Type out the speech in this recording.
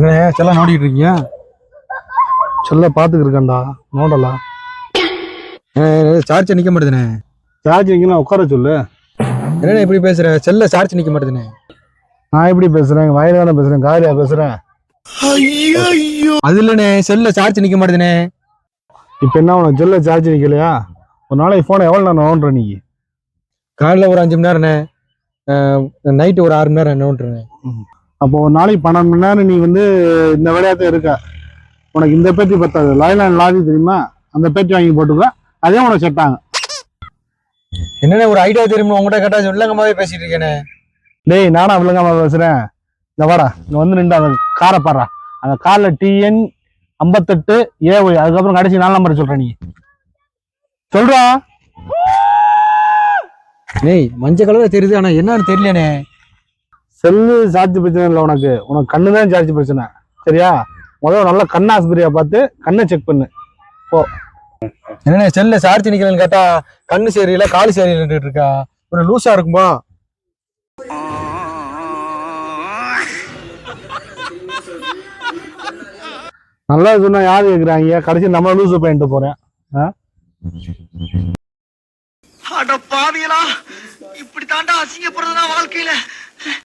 என்னண்ணே செல்ல நோண்டிட்டு இருக்கீங்க? செல்ல பார்த்துக்கிருக்கேன்டா நோடலாம் சார்ஜ் நிக்க மாட்டேதுண்ணே. சார்ஜ் வைக்கணும் உட்கார சொல்லு. என்னண்ணே இப்படி பேசுற? செல்ல சார்ஜ் நிக்க மாட்டேதுண்ணே. நான் எப்படி பேசுறேன் வாயில தானே பேசுறேன் காரியா பேசுறேன். அது இல்லண்ணே செல்ல சார்ஜ் நிக்க மாட்டேதுண்ணே. இப்போ என்ன உனக்கு செல்ல சார்ஜ் வைக்கலையா ஒரு நாளைக்கு ஃபோனை எவ்வளோ நேரம் நோண்டுற நீ? காலைல ஒரு அஞ்சு மணி நேரண்ணே நைட்டு ஒரு ஆறு மணி நேரம் நோண்டுறேன் அப்போ ஒரு நாளைக்கு பன்னெண்டு மணி நேரம் நீ வந்து இந்த விளையாட்டு இருக்க. உனக்கு இந்த பேட்டி பத்தாது. லாய்லாண்ட் லாரி தெரியுமா? அந்த பேட்டி வாங்கி போட்டுக்க. அதே உனக்கு செட் ஆகும். என்னண்ணே ஒரு ஐடியா தெரியுமா? உங்ககிட்ட கேட்டா சொல்லங்கமாவே பேசிட்டு இருக்கேனே. டேய் நானா விளங்காம பேசுறேன்? இந்த வாடா. இங்க வந்து நின்று அந்த காரை பாடுறா. அந்த காரில் டிஎன் ஐம்பத்தெட்டு ஏ ஒய் அதுக்கப்புறம் கடைசி நாலு நம்பர் சொல்றேன் நீ. சொல்றா. டேய் மஞ்சள் கலர் தெரியுது. ஆனா என்னன்னு தெரியலண்ணே செல்லு சார்ஜ் பிரச்சனை இல்லை உனக்கு. உனக்கு கண்ணு தான் சார்ஜ் பிரச்சனை. சரியா? முதல்ல நல்ல கண் ஆஸ்பத்திரியா பார்த்து கண்ணை செக் பண்ணு. என்னண்ணே செல்ல சார்ஜ் நிக்கலன்னு கேட்டா கண்ணு சரியில்லை காலு சரியில்லைன்னு இருக்கா? ஒரு லூஸா இருக்குமா? நல்லா சொன்னா யாரு கேக்குறாங்க? கடைசி நம்ம லூசு பண்ணிட்டு போறேன். அட பாவியலா இப்படி தாண்டா அசிங்கப்படுறதுனா வாழ்க்கையில.